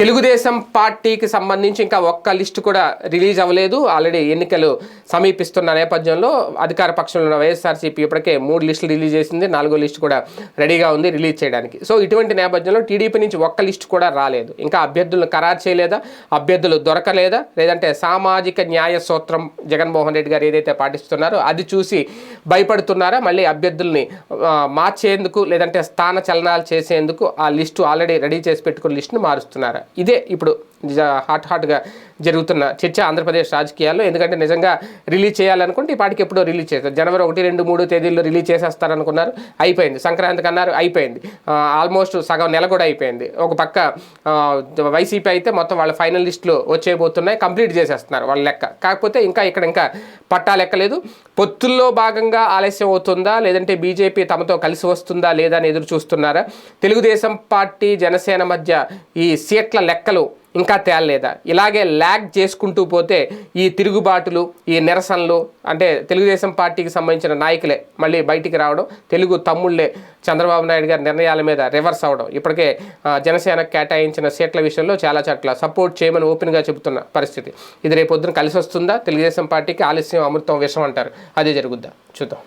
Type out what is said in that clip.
తెలుగుదేశం పార్టీకి సంబంధించి ఇంకా ఒక్క లిస్టు కూడా రిలీజ్ అవ్వలేదు. ఆల్రెడీ ఎన్నికలు సమీపిస్తున్న నేపథ్యంలో అధికార పక్షంలో ఉన్న వైఎస్ఆర్సీపీ ఇప్పటికే మూడు లిస్టులు రిలీజ్ చేసింది. నాలుగో లిస్టు కూడా రెడీగా ఉంది రిలీజ్ చేయడానికి. సో ఇటువంటి నేపథ్యంలో టీడీపీ నుంచి ఒక్క లిస్టు కూడా రాలేదు. ఇంకా అభ్యర్థులను ఖరారు చేయలేదా? అభ్యర్థులు దొరకలేదా? లేదంటే సామాజిక న్యాయ సూత్రం జగన్మోహన్ రెడ్డి గారు ఏదైతే పాటిస్తున్నారో అది చూసి భయపడుతున్నారా? మళ్ళీ అభ్యర్థుల్ని మార్చేందుకు లేదంటే స్థాన చలనాలు చేసేందుకు ఆ లిస్టు ఆల్రెడీ రెడీ చేసి పెట్టుకున్న లిస్టును మారుస్తున్నారా? ఇదే ఇప్పుడు హాట్ హాట్గా జరుగుతున్న చర్చ ఆంధ్రప్రదేశ్ రాజకీయాల్లో. ఎందుకంటే నిజంగా రిలీజ్ చేయాలనుకుంటే ఈ పాటికి ఎప్పుడో రిలీజ్ చేస్తారు. జనవరి ఒకటి రెండు మూడు తేదీల్లో రిలీజ్ చేసేస్తారనుకున్నారు. అయిపోయింది. సంక్రాంతికి అన్నారు అయిపోయింది. ఆల్మోస్ట్ సగం నెల కూడా అయిపోయింది. ఒక పక్క వైసీపీ అయితే మొత్తం వాళ్ళ ఫైనల్ లిస్టులు వచ్చేయబోతున్నాయి. కంప్లీట్ చేసేస్తున్నారు వాళ్ళ లెక్క. కాకపోతే ఇంకా ఇక్కడ ఇంకా పట్టా లెక్కలేదు పొత్తుల్లో భాగంగా ఆలస్యం అవుతుందా? లేదంటే బీజేపీ తమతో కలిసి వస్తుందా లేదా అని ఎదురు చూస్తున్నారా? తెలుగుదేశం పార్టీ జనసేన మధ్య ఈ సీట్ల లెక్కలు ఇంకా తేలలేదా? ఇలాగే ల్యాగ్ చేసుకుంటూ పోతే ఈ తిరుగుబాటులు ఈ నిరసనలు అంటే తెలుగుదేశం పార్టీకి సంబంధించిన నాయకులే మళ్ళీ బయటికి రావడం తెలుగు తమ్ముళ్ళే చంద్రబాబు నాయుడు గారి నిర్ణయాల మీద రివర్స్ అవడం ఇప్పటికే జనసేన కేటాయించిన సీట్ల విషయంలో చాలా చట్ల సపోర్ట్ చేయమని ఓపెన్గా చెబుతున్న పరిస్థితి. ఇది రేపొద్దున కలిసి వస్తుందా తెలుగుదేశం పార్టీకి ఆలస్యం అమృతం విషం అంటారు. అదే జరుగుద్దా? చూద్దాం.